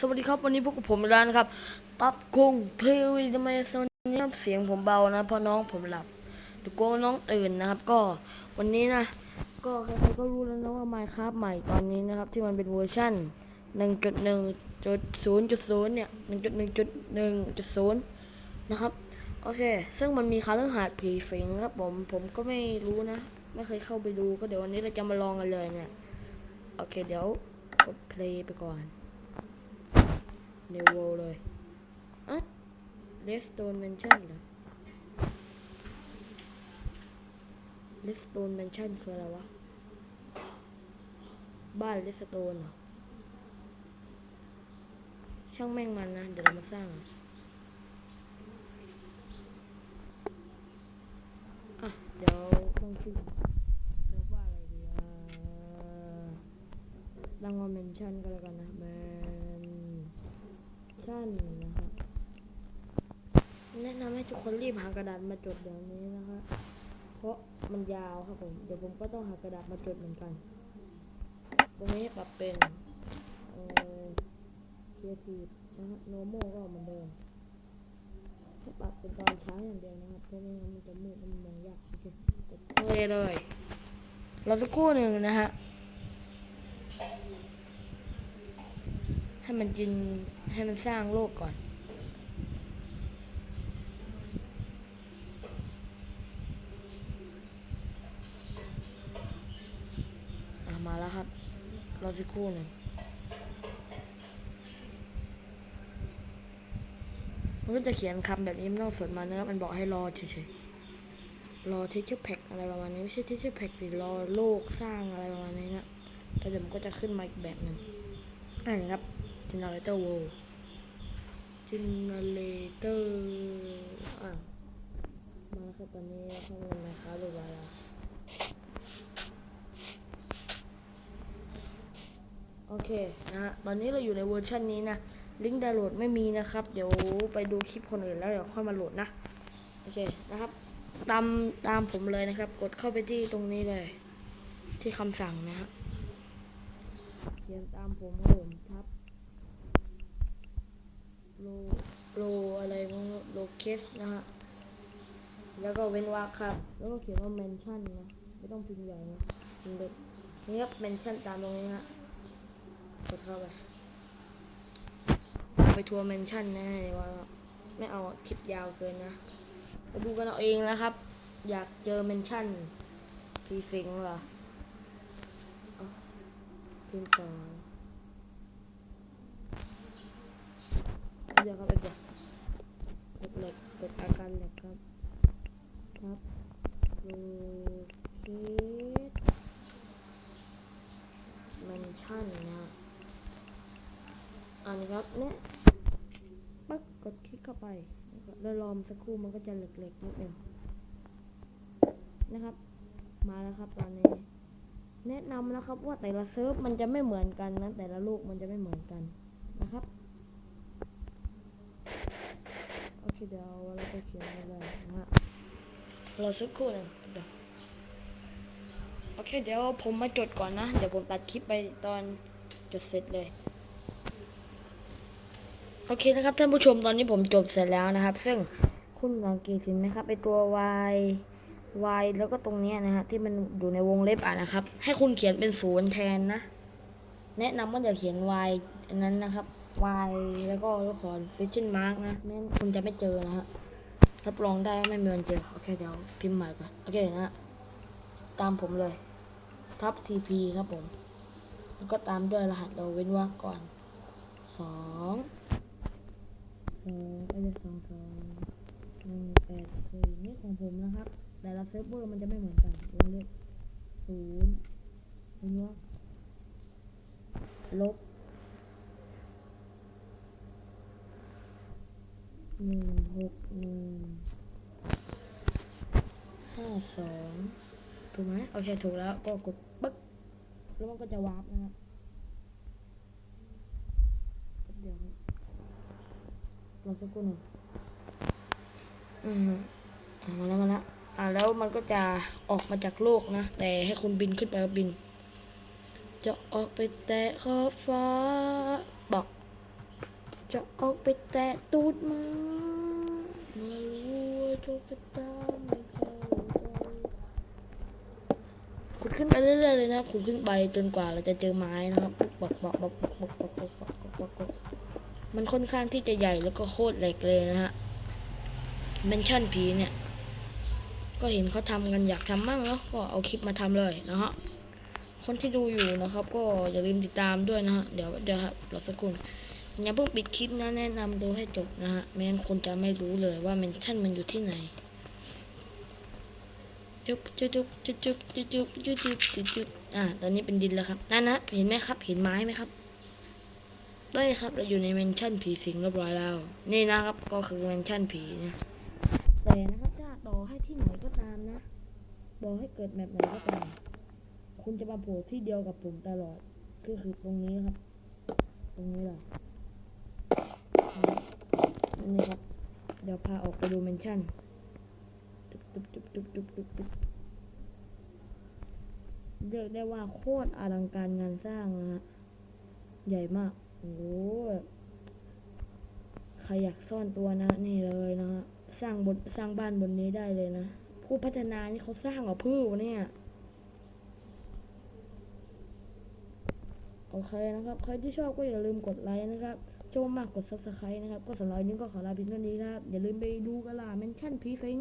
สวัสดีครับวันนี้พวกบผมร้านะครับปั๊บคุงทีวีทำไมสวันนี้เสียงผมเบานะเพราะน้องผมหลับดี๋ยวกลัวน้องตื่นนะครับ ก็วันนี้นะ ก็ใครๆก็รู้แล้วนะว่า Minecraft ใหม่ตอนนี้นะครับ ที่มันเป็นเวอร์ชัน1.1.0.0 เนี่ย 1.1.1.0 นะครับ โอเค ซึ่งมันมีคาเรื่องหาดผีสิงครับผมผมก็ไม่รู้นะ ไม่เคยเข้าไปดูก็เดี๋ยววันนี้เราจะมาลองกันเลยเนี่ย โอเคเดี๋ยวกดเพลย์ไปก่อน ในโวเลยอะเลสโตนแมนชั่นเหรอเลสโตนแมนชั่นคืออะไรวะ บ้านเลสโตนเหรอ ช่างแม่งมันนะ เดี๋ยวเรามาสร้างอะ เดี๋ยวต้องชื่อเรียกว่าอะไรดีอะตั้งว่าแมนชั่นก็แล้วกันนะแมน ชั่นนะครับแนะนำให้ทุกคนรีบหากระดาษมาจดเดี๋ยวนี้นะคะ เพราะมันยาวครับผม เดี๋ยวผมก็ต้องหากระดาษมาจดเหมือนกัน ตรงนี้ปรับเป็นเอ่อเคียร์ทีนะฮะโนโมก็เหมือนเดิมให้ปรับเป็นตอนเช้าอย่างเดียวนะครับเพราะไม่งั้นมันจะมืดมันมองยากโอเคกดเพลยเลย เราสักครู่หนึ่งนะฮะ ให้มันจินให้มันสร้างโลกก่อนอะมาแล้วครับ รอสักครู่หนึ่งมันก็จะเขียนคำแบบนี้ไม่ต้องสวดมานะครับมันบอกให้รอเฉยๆ รอ teacher pack อะไรประมาณนี้ ไม่ใช่ teacher pack สิ รอโลกสร้างอะไรประมาณนี้นะ แล้วเดี๋ยวมันก็จะขึ้นมาอีกแบบหนึ่งอ่านครับ generator world generator อะมาครับตอนนี้ข้อมูลนะครับเรียบร้อยแล้วโอเคนะฮะตอนนี้เราอยู่ในเวอร์ชันนี้นะ ลิงก์ดาวน์โหลดไม่มีนะครับ เดี๋ยวไปดูคลิปคนอื่นแล้วเดี๋ยวค่อยมาโหลดนะ โอเคนะครับ ตามตามผมเลยนะครับ กดเข้าไปที่ตรงนี้เลย ที่คำสั่งนะฮะเขียนตามผมครับผมทับ โลโลอะไรมั้งโลเคสนะฮะ แล้วก็เว้นวรรคครับ แล้วก็เขียนว่าเมนชั่นนะ ไม่ต้องพิมพ์ใหญ่นะพิมพ์เล็กนี่ครับเมนชั่นตามตรงนี้ฮะ กดเข้าไป ไปทัวร์เมนชั่นนะเดี๋ยวว่าไม่เอาคลิปยาวเกินนะ ไปดูกันเอาเองนะครับ อยากเจอเมนชั่นพีสิงเหรอเอาพิมพ์ต่อ เดี๋ยวครับเดี๋ยวกดเหล็กกดอาการเหล็กครับ ครับโลเคสเมนชั่นนะอันนี้ครับเนี่ยปั๊บกดคลิกเข้าไปแล้วรอมสักครู่มันก็จะเหล็กๆนิดนึงนะครับ มาแล้วครับตอนนี้แนะนำนะครับว่าแต่ละเซิร์ฟมันจะไม่เหมือนกันนะแต่ละลูกมันจะไม่เหมือนกันนะครับ โอ เคเดี๋ยวเราจะเขียนไปเลยนะฮะเราสักครู่นึงเดี๋ยวโอเค เดี๋ยวผมมาจดก่อนนะ เดี๋ยวผมตัดคลิปไปตอนจดเสร็จเลย โอเคนะครับท่านผู้ชมตอนนี้ผมจบเสร็จแล้วนะครับ ซึ่งคุณสังเกตเห็นไหมครับไอตัว y y แล้วก็ตรงนี้นะฮะที่มันอยู่ในวงเล็บอะนะครับ ให้คุณเขียนเป็นศูนย์แทนนะ แนะนำว่าอย่าเขียน y อันนั้นนะครับ y แล้วก็ลูกศร question mark นะไม่งั้นคุณจะไม่เจอนะฮะรับรองได้ว่าไม่มีวันเจอโอเคเดี๋ยวพิมพ์ใหม่ก่อนโอเคนะตามผมเลยทับ tp ครับผมแล้วก็ตามด้วยรหัสเราเว้นวรรคก่อนสองสองไอ้เนี่ยสองสองหนึ่งแปดสี่นี่ของผมนะครับ แต่ละเซิร์ฟเวอร์มันจะไม่เหมือนกันวงเล็บศูนย์เว้นวรรคลบ หนึ่งหกหนึ่งห้าสองถูกไหมโอเคถูกแล้วก็กดปึ๊กแล้วมันก็จะวาร์ปนะครับเดี๋ยวรอสักครู่หนึ่งอืมอะมาแล้วมาแล้วอ่าแล้วมันก็จะออกมาจากโลกนะ แต่ให้คุณบินขึ้นไปก็บิน จะออกไปแตะขอบฟ้าบอก จะออกไปแตะตูดมามื่อรู้ว่าโชคชะตาไม่เข้าขุดขึ้นไปเรื่อยๆเลยนะครับขุดขึ้นไปจนกว่าเราจะเจอไม้นะครับปักปักปักปักปักปักปักปักปักปักปักมันค่อนข้างที่จะใหญ่แล้วก็โคตรเหล็กเลยนะฮะเมนชั่นผีเนี่ย ก็เห็นเขาทำกันอยากทำมั่งเนาะก็เอาคลิปมาทำเลยนะฮะคนที่ดูอยู่นะครับ ก็อย่าลืมติดตามด้วยนะฮะเดี๋ยวเดี๋ยวครับรอสักครู่ อย่าเพิ่งปิดคลิปนะแนะนำดูให้จบนะฮะไม่งั้นคนจะไม่รู้เลยว่าเมนชั่นมันอยู่ที่ไหนจุ๊บจุ๊บจุ๊บจุ๊บจุ๊บจุ๊บจุ๊บจุ๊บจุ๊บจุ๊บจุ๊บอ่าตอนนี้เป็นดินแล้วครับนั่นนะเห็นไหมครับ เห็นไม้ไหมครับได้ครับเราอยู่ในเมนชั่นผีสิงเรียบร้อยแล้วนี่นะครับก็คือเมนชั่นผีนะแต่นะครับถ้าต่อให้ที่ไหนก็ตามนะต่อให้เกิดแบบไหนก็ตามคุณจะมาโผล่ที่เดียวกับผมตลอดก็คือตรงนี้ครับ ตรงนี้แหละ นี่ครับ เดี๋ยวพาออกไปดูเมนชั่นตุ๊บตุ๊บตุ๊บตุ๊บตุ๊บตุ๊บเรียกได้ว่าโคตรอลังการงานสร้างนะฮะ ใหญ่มาก โอ้โหใครอยากซ่อนตัวนะนี่เลยนะฮะ สร้างบนสร้างบ้านบนนี้ได้เลยนะ ผู้พัฒนานี่เขาสร้างเหรอพื้วะเนี่ย โอเคนะครับ ใครที่ชอบก็อย่าลืมกดไลค์นะครับ ชอบมากกด subscribe นะครับ ก็สำหรับวันนี้ก็ขอลาเพียงเท่านี้ครับ อย่าลืมไปดูกระลาเมนชั่นพีซิง